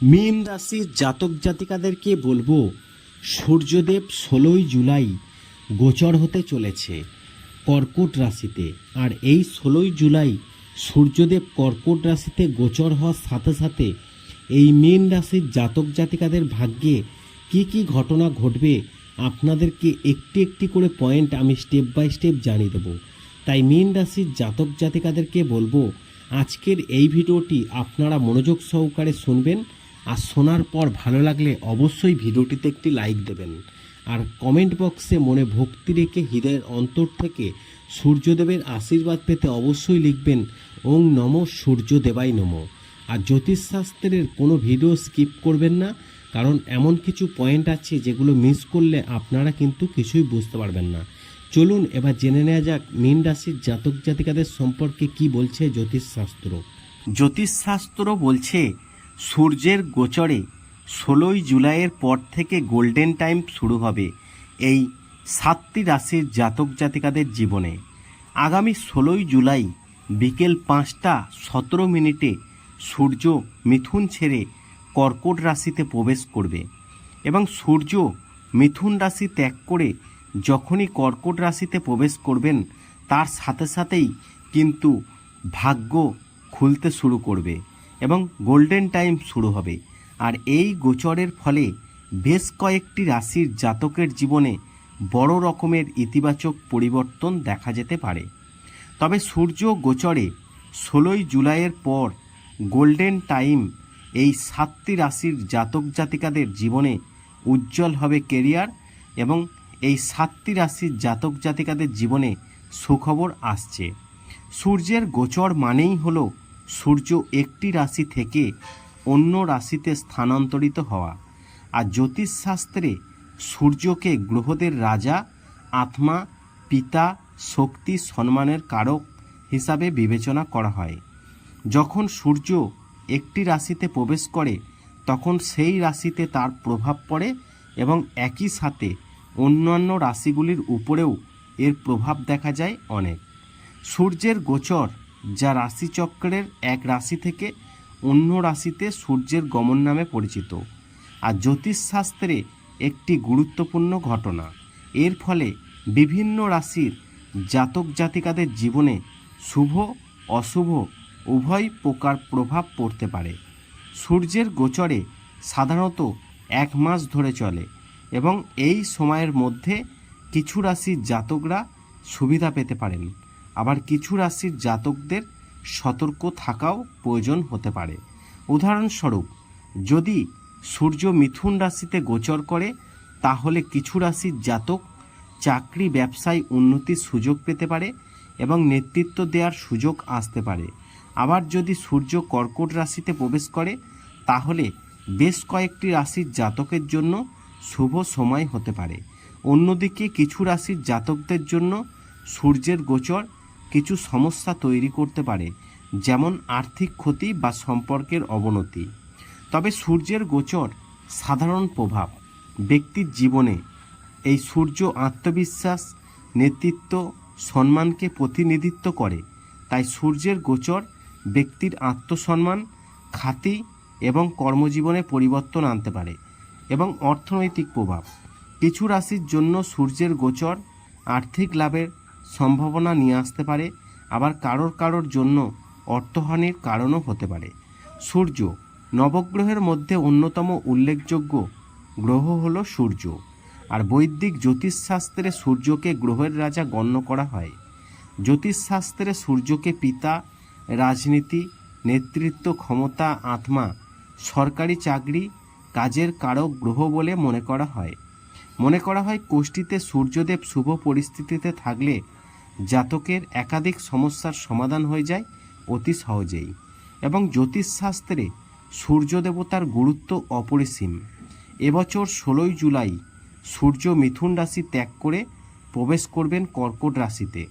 মীন রাশির জাতক জাতিকাদেরকে বলব, সূর্যদেব ষোলোই জুলাই গোচর হতে চলেছে কর্কট রাশিতে। আর এই ষোলোই জুলাই সূর্যদেব কর্কট রাশিতে গোচর হওয়ার সাথে সাথে এই মীন রাশির জাতক জাতিকাদের ভাগ্যে কি কি ঘটনা ঘটবে আপনাদেরকে একটি একটি করে পয়েন্ট আমি স্টেপ বাই স্টেপ জানিয়ে দেবো। তাই মীন রাশির জাতক জাতিকাদেরকে বলব, আজকের এই ভিডিওটি আপনারা মনোযোগ সহকারে শুনবেন। আর শোনার পর ভালো লাগলে অবশ্যই ভিডিওটিতে একটি লাইক দেবেন। আর কমেন্ট বক্সে মনে ভক্তি রেখে হৃদয়ের অন্তর থেকে সূর্যদেবের আশীর্বাদ পেতে অবশ্যই লিখবেন, ওং নম সূর্যদেবাই নম। আর জ্যোতিষশাস্ত্রের কোনো ভিডিও স্কিপ করবেন না, কারণ এমন কিছু পয়েন্ট আছে যেগুলো মিস করলে আপনারা কিন্তু কিছুই বুঝতে পারবেন না। চলুন এবার জেনে নেওয়া যাক মীন রাশির জাতক জাতিকাদের সম্পর্কে কি বলছে জ্যোতিষশাস্ত্র জ্যোতিষশাস্ত্র বলছে সূর্যের গোচরে ষোলোই জুলাইয়ের পর থেকে গোল্ডেন টাইম শুরু হবে এই সাতটি রাশির জাতক জাতিকাদের জীবনে। আগামী ষোলোই জুলাই বিকেল পাঁচটা সতেরো মিনিটে সূর্য মিথুন ছেড়ে কর্কট রাশিতে প্রবেশ করবে এবং সূর্য মিথুন রাশি ত্যাগ করে যখনই কর্কট রাশিতে প্রবেশ করবেন, তার সাথে সাথেই কিন্তু ভাগ্য খুলতে শুরু করবে। এবং গোল্ডেন টাইম শুরু হবে। আর এই গোচরের ফলে বেশ কয়েকটি রাশির জাতকের জীবনে বড় রকমের ইতিবাচক পরিবর্তন দেখা যেতে পারে। তবে সূর্য গোচরে ষোলোই জুলাইয়ের পর গোল্ডেন টাইম এই সাতটি রাশির জাতক জাতিকাদের জীবনে উজ্জ্বল হবে কেরিয়ার এবং এই সাতটি রাশির জাতক জাতিকাদের জীবনে সুখবর আসছে। সূর্যের গোচর মানেই হলো সূর্য একটি রাশি থেকে অন্য রাশিতে স্থানান্তরিত হওয়া। আর জ্যোতিষশাস্ত্রে সূর্যকে গ্রহদের রাজা, আত্মা, পিতা, শক্তি, সম্মানের কারক হিসাবে বিবেচনা করা হয়। যখন সূর্য একটি রাশিতে প্রবেশ করে, তখন সেই রাশিতে তার প্রভাব পড়ে এবং একই সাথে অন্যান্য রাশিগুলির উপরেও এর প্রভাব দেখা যায় অনেক। সূর্যের গোচর যা রাশিচক্রের এক রাশি থেকে অন্য রাশিতে সূর্যের গমন নামে পরিচিত। আর জ্যোতিষশাস্ত্রে একটি গুরুত্বপূর্ণ ঘটনা। এর ফলে বিভিন্ন রাশির জাতক জাতিকাদের জীবনে শুভ, অশুভ, উভয় প্রকার প্রভাব পড়তে পারে। সূর্যের গোচরে সাধারণত এক মাস ধরে চলে এবং এই সময়ের মধ্যে কিছু রাশির জাতকরা সুবিধা পেতে পারেন। আবার কিছু রাশির জাতকদের সতর্ক থাকাও প্রয়োজন হতে পারে। উদাহরণস্বরূপ, যদি সূর্য মিথুন রাশিতে গোচর করে, তাহলে কিছু রাশির জাতক চাকরি ব্যবসায় উন্নতির সুযোগ পেতে পারে এবং নেতৃত্ব দেওয়ার সুযোগ আসতে পারে। আবার যদি সূর্য কর্কট রাশিতে প্রবেশ করে, তাহলে বেশ কয়েকটি রাশির জাতকের জন্য শুভ সময় হতে পারে। অন্যদিকে কিছু রাশির জাতকদের জন্য সূর্যের গোচর কিছু সমস্যা তৈরি করতে পারে, যেমন আর্থিক ক্ষতি বা সম্পর্কের অবনতি। তবে সূর্যের গোচর সাধারণ প্রভাব। ব্যক্তির জীবনে এই সূর্য আত্মবিশ্বাস, নেতৃত্ব, সম্মানকে প্রতিনিধিত্ব করে। তাই সূর্যের গোচর ব্যক্তির আত্মসম্মান খ্যাতি এবং কর্মজীবনে পরিবর্তন আনতে পারে এবং অর্থনৈতিক প্রভাব। কিছু রাশির জন্য সূর্যের গোচর আর্থিক লাভের সম্ভাবনা নিয়ে আসতে পারে, আবার কারোর কারোর জন্য অর্থহানির কারণও হতে পারে। সূর্য, নবগ্রহের মধ্যে অন্যতম উল্লেখযোগ্য গ্রহ হলো সূর্য, আর বৈদিক জ্যোতিষশাস্ত্রে সূর্যকে গ্রহের রাজা গণ্য করা হয়। জ্যোতিষশাস্ত্রে সূর্যকে পিতা, রাজনীতি, নেতৃত্ব, ক্ষমতা, আত্মা, সরকারি চাকরি, কাজের কারক গ্রহ বলে মনে করা হয়। মনে করা হয় কোষ্ঠীতে সূর্যদেব শুভ পরিস্থিতিতে থাকলে জাতকের একাধিক সমস্যার সমাধান হয়ে যায় অতি সহজেই এবং জ্যোতিষশাস্ত্রে সূর্য দেবতার গুরুত্ব অপরিসীম। এবছর ষোলোই জুলাই সূর্য মিথুন রাশি ত্যাগ করে প্রবেশ করবেন কর্কট রাশিতে।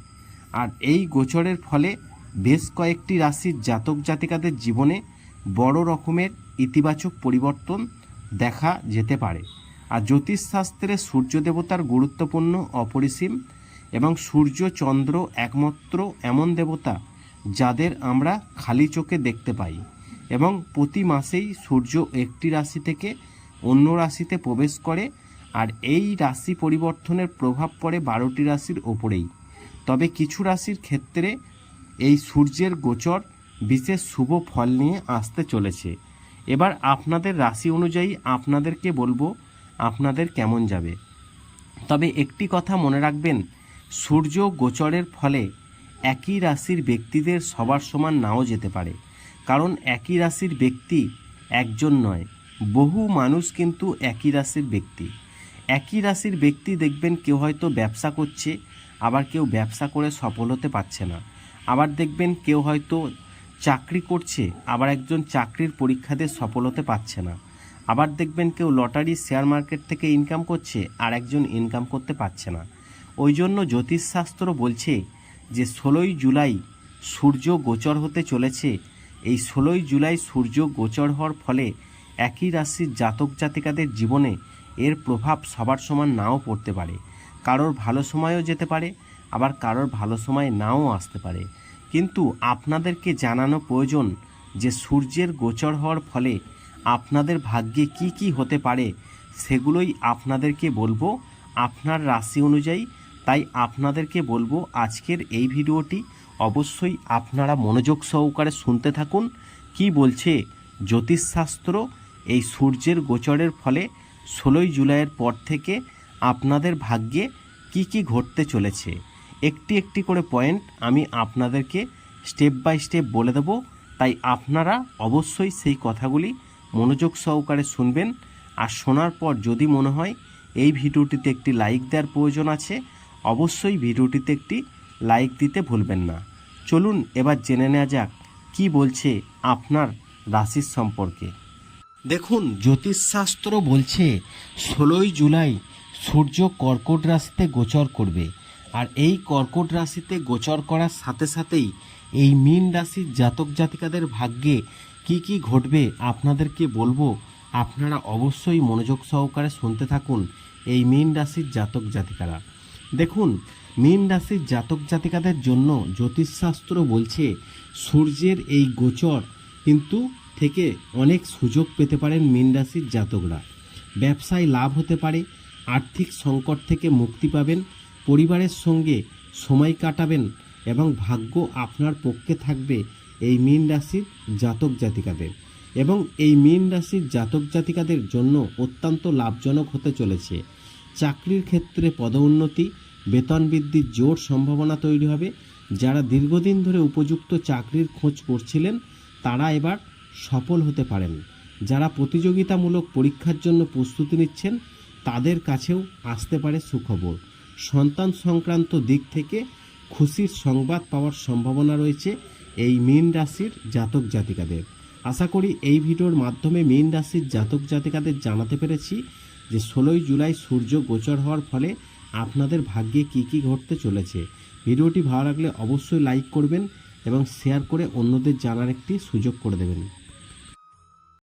আর এই গোচরের ফলে বেশ কয়েকটি রাশির জাতক জাতিকাদের জীবনে বড় রকমের ইতিবাচক পরিবর্তন দেখা যেতে পারে। আর জ্যোতিষশাস্ত্রে সূর্য দেবতার গুরুত্বপূর্ণ অপরিসীম এবং সূর্য, চন্দ্র একমাত্র এমন দেবতা যাদের আমরা খালি চোখে দেখতে পাই এবং প্রতি মাসেই সূর্য একটি রাশি থেকে অন্য রাশিতে প্রবেশ করে আর এই রাশি পরিবর্তনের প্রভাব পড়ে বারোটি রাশির ওপরেই। তবে কিছু রাশির ক্ষেত্রে এই সূর্যের গোচর বিশেষ শুভ ফল নিয়ে আসতে চলেছে। এবার আপনাদের রাশি অনুযায়ী আপনাদেরকে বলব আপনাদের কেমন যাবে। তবে একটি কথা মনে রাখবেন সূর্য গোচরের ফলে একই রাশির ব্যক্তিদের সবার সমান নাও যেতে পারে। কারণ একই রাশির ব্যক্তি একজন নয়, বহু মানুষ কিন্তু একই রাশির ব্যক্তি। একই রাশির ব্যক্তি দেখবেন কেউ হয়তো ব্যবসা করছে, আবার কেউ ব্যবসা করে সফল হতে পারছে না। আবার দেখবেন কেউ হয়তো চাকরি করছে, আবার একজন চাকরির পরীক্ষা দিয়ে সফল হতে পারছে না। আবার দেখবেন কেউ লটারি শেয়ার মার্কেট থেকে ইনকাম করছে, আর একজন ইনকাম করতে পারছে না। ওই জন্য জ্যোতিষশাস্ত্র বলছে যে ষোলোই জুলাই সূর্য গোচর হতে চলেছে। এই ষোলোই জুলাই সূর্য গোচর হওয়ার ফলে একই রাশির জাতক জাতিকাদের জীবনে এর প্রভাব সবার সমান নাও পড়তে পারে। কারোর ভালো সময়ও যেতে পারে, আবার কারোর ভালো সময় নাও আসতে পারে। কিন্তু আপনাদেরকে জানানো প্রয়োজন যে সূর্যের গোচর হওয়ার ফলে আপনাদের ভাগ্যে কি কি হতে পারে, সেগুলোই আপনাদেরকে বলব। আপনার রাশি অনুযায়ী তাই আপনাদেরকে বলব আজকের এই ভিডিওটি। অবশ্যই আপনারা মনোযোগ সহকারে শুনতে থাকুন। কি বলছে জ্যোতিষশাস্ত্র? এই সূর্যের গোচরের ফলে ষোলোই জুলাইয়ের পর থেকে আপনাদের ভাগ্যে কি কি ঘটতে চলেছে? একটি একটি করে পয়েন্ট আমি আপনাদেরকে স্টেপ বাই স্টেপ বলে দেব। তাই আপনারা অবশ্যই সেই কথাগুলি মনোযোগ সহকারে শুনবেন। আর শোনার পর যদি মনে হয় এই ভিডিওটিতে একটি লাইক দেওয়ার প্রয়োজন আছে অবশ্যই ভিডিওটিতে একটি লাইক দিতে ভুলবেন না। চলুন এবার জেনে নেওয়া যাক, কি বলছে আপনার রাশির সম্পর্কে। দেখুন, জ্যোতিষশাস্ত্র বলছে, ষোলোই জুলাই সূর্য কর্কট রাশিতে গোচর করবে। আর এই কর্কট রাশিতে গোচর করার সাথে সাথেই এই মীন রাশির জাতক জাতিকাদের ভাগ্যে কি কি ঘটবে আপনাদেরকে বলব, আপনারা অবশ্যই মনোযোগ সহকারে শুনতে থাকুন এই মীন রাশির জাতক জাতিকারা। দেখুন, মীন রাশির জাতক জাতিকাদের জন্য জ্যোতিষশাস্ত্র বলছে, সূর্যের এই গোচর কিন্তু থেকে অনেক সুযোগ পেতে পারেন মীন রাশির জাতকরা। ব্যবসায় লাভ হতে পারে, আর্থিক সংকট থেকে মুক্তি পাবেন, পরিবারের সঙ্গে সময় কাটাবেন এবং ভাগ্য আপনার পক্ষে থাকবে এই মীন রাশির জাতক জাতিকাদের। এবং এই মীন রাশির জাতক জাতিকাদের জন্য অত্যন্ত লাভজনক হতে চলেছে। চাকরির ক্ষেত্রে পদোন্নতি, বেতন বৃদ্ধির জোর সম্ভাবনা তৈরি হবে। যারা দীর্ঘদিন ধরে উপযুক্ত চাকরির খোঁজ করছিলেন, তারা এবার সফল হতে পারেন। যারা প্রতিযোগিতামূলক পরীক্ষার জন্য প্রস্তুতি নিচ্ছেন, তাদের কাছেও আসতে পারে সুখবর। সন্তান সংক্রান্ত দিক থেকে খুশির সংবাদ পাওয়ার সম্ভাবনা রয়েছে এই মীন রাশির জাতক জাতিকাদের। আশা করি এই ভিডিওর মাধ্যমে মীন রাশির জাতক জাতিকাদের জানাতে পেরেছি। যে ষোলোই জুলাই সূর্য গোচর হওয়ার ফলে আপনাদের ভাগ্যে কি কি ঘটতে চলেছে। ভিডিওটি ভালো লাগলে অবশ্যই লাইক করবেন এবং শেয়ার করে অন্যদের জানার একটি সুযোগ করে দেবেন।